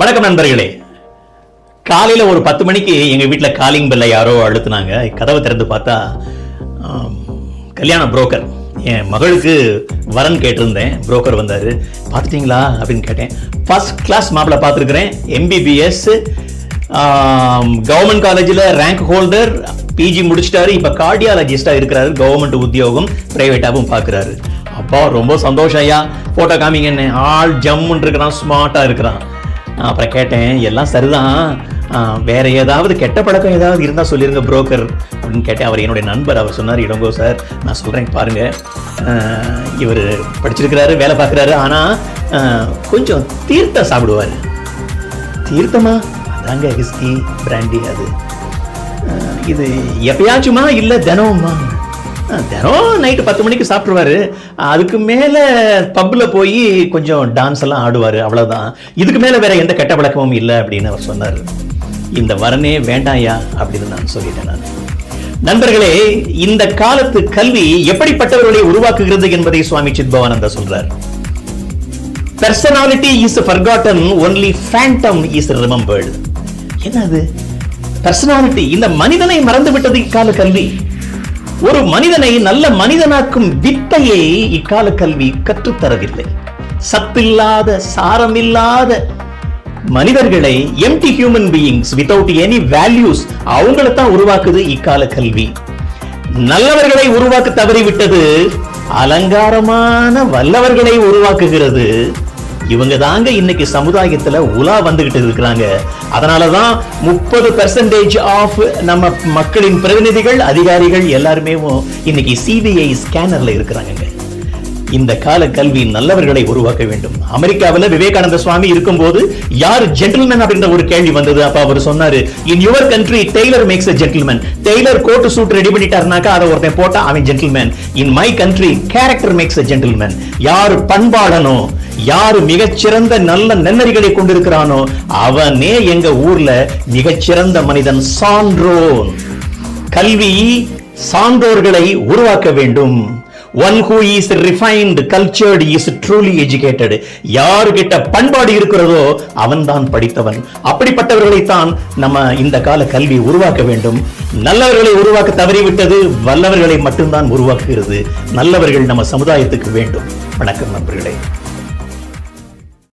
வணக்கம் நண்பர்களே. காலையில ஒரு பத்து மணிக்கு எங்க வீட்டில் காலிங் பெல்ல யாரோ அழுத்துனாங்க. கதவை திறந்து பார்த்தா கல்யாண புரோக்கர் என் மகளுக்கு வரன் கேட்டிருந்தேன். புரோக்கர் வந்தாரு. பார்த்துட்டீங்களா அப்படின்னு கேட்டேன். ஃபர்ஸ்ட் கிளாஸ் மாப்பிள்ள பார்த்துருக்குறேன். எம்பிபிஎஸ் கவர்மெண்ட் காலேஜில் ரேங்க் ஹோல்டர் பிஜி முடிச்சிட்டாரு. இப்போ கார்டியாலஜிஸ்டாக இருக்கிறாரு. கவர்மெண்ட் உத்தியோகம் ப்ரைவேட்டாகவும் பார்க்குறாரு. அப்பா ரொம்ப சந்தோஷம் ஐயா. ஃபோட்டோ காமிங்கண்ணே ஆள் ஜம்முன்னு இருக்கிறான் ஸ்மார்ட்டாக இருக்கிறான். நான் அப்புறம் கேட்டேன் எல்லாம் சரிதான். வேற ஏதாவது கெட்ட பழக்கம் ஏதாவது இருந்தால் சொல்லிருங்க புரோக்கர் அப்படின்னு கேட்டேன். அவர் என்னுடைய நண்பர் அவர் சொன்னார் இடங்கோ சார் நான் சொல்கிறேன் பாருங்க. இவர் படிச்சிருக்கிறாரு வேலை பார்க்குறாரு ஆனால் கொஞ்சம் தீர்த்தம் சாப்பிடுவார். தீர்த்தமா? அதாங்க ஹிஸ்கி பிராண்டி அது. இது எப்பயாச்சுமா இல்லை தினமுமா? தினம் நைட்டு பத்து மணிக்கு சாப்பிட்ருவாரு அதுக்கு மேலே பப்பில் போய் கொஞ்சம் டான்ஸ் எல்லாம் ஆடுவார். அவ்வளோதான் இதுக்கு மேலே வேற எந்த கெட்ட பழக்கமும் இல்லை அப்படின்னு அவர் சொன்னார். இந்த வரனே வேண்டாயா அப்படின்னு நான் சொல்லிட்டேன் நான். நண்பர்களே இந்த காலத்து கல்வி எப்படிப்பட்டவர்களை உருவாக்குகிறது என்பதை சுவாமி சித்பவானந்தா சொல்றார். Personality is forgotten only phantom is remembered என்னது? பர்சனாலிட்டி இந்த மனிதனை மறந்து விட்டது கால கல்வி. ஒரு மனிதனை நல்ல மனிதனாக்கும் வித்தையை இக்கால கல்வி கற்றுத்தரவில்லை. சத்தில்லாத சாரமில்லாத மனிதர்களை empty human beings without any values அவங்கள தான் உருவாக்குது இக்கால கல்வி நல்லவர்களை உருவாக்க தவறிவிட்டது அலங்காரமான வல்லவர்களை உருவாக்குகிறது. இவங்க தாங்க இன்னைக்கு சமுதாயத்துல உலா வந்துகிட்டு இருக்கிறாங்க. அதனாலதான் முப்பது பெர்சன்டேஜ் ஆஃப் நம்ம மக்களின் பிரதிநிதிகள் அதிகாரிகள் எல்லாருமே இன்னைக்கு சிபிஐ ஸ்கேனர்ல இருக்கிறாங்க இந்த கால கல்வி நல்லவர்களை உருவாக்க வேண்டும். அமெரிக்காவில் விவேகானந்த சுவாமி இருக்கும்போது யார் ஜென்டில்மேன் அப்படின்ற ஒரு கேள்வி வந்தது. அப்ப அவர் சொன்னாரு in your country tailor makes a gentleman tailor coat suit ready பண்ணிட்டாருனாக்கா அதை ஒருத்தன் போட்டா அவன் gentleman in my country character makes a gentleman யார் பண்பாளனோ யாரு மிகச்சிறந்த நல்ல நன்னறிகளை கொண்டிருக்கிறானோ அவனே எங்க ஊர்ல மிகச்சிறந்த மனிதன் சான்றோன். கல்வி சான்றோர்களை உருவாக்க வேண்டும். One who is refined cultured is truly educated யாருகிட்ட பண்பாடு இருக்கிறதோ அவன்தான் படித்தவன். அப்படிப்பட்டவர்களைத்தான் நம்ம இந்த கால கல்வி உருவாக்க வேண்டும். நல்லவர்களை உருவாக்க தவறிவிட்டது வல்லவர்களை மட்டும்தான் உருவாக்குகிறது. நல்லவர்கள் நம்ம சமுதாயத்துக்கு வேண்டும். வணக்கம் நண்பர்களே.